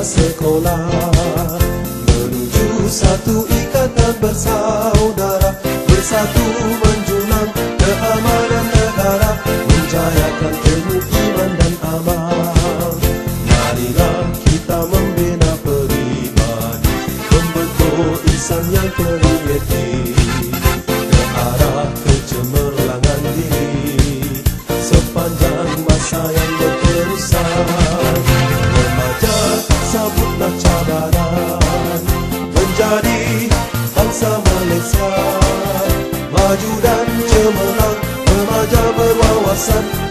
sekolah. Menuju satu ikatan bersaudara Bersatu menjulang keamanan negara Menjayakan ilmu iman dan amal. Marilah kita membina peribadi Membentuk insan yang kreatif Ke arah kecemerlangan diri. Sepanjang masa yang berterusan Maju dan cemerlang Remaja berwawasan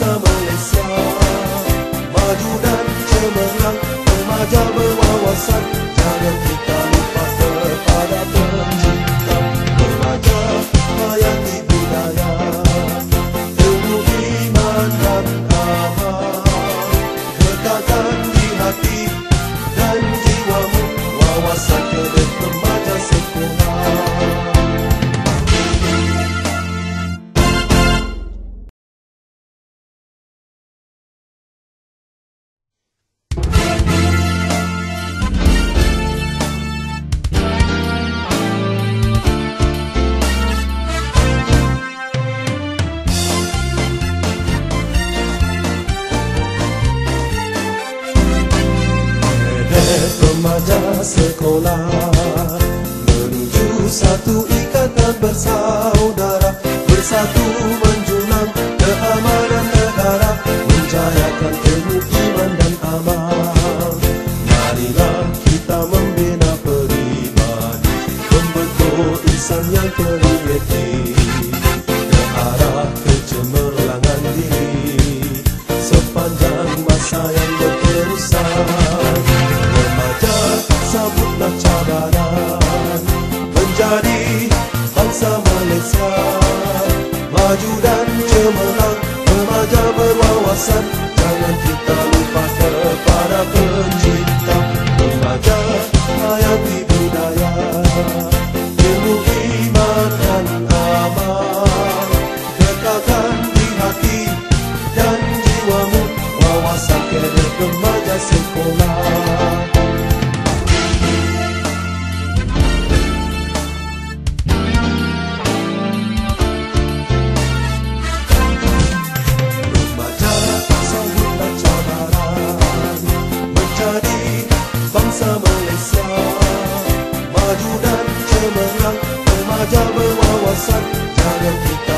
summer. Sekolah. Menuju satu ikatan bersaudara. Bersatu menjulang keamanan berwawasan. Jangan kita lupa kepada pencipta Remaja hayati budaya. Ilmu iman dan amal Kekalkan di hati dan jiwamu. Wawasan kedek remaja sekolah saja berwawasan. Jangan kita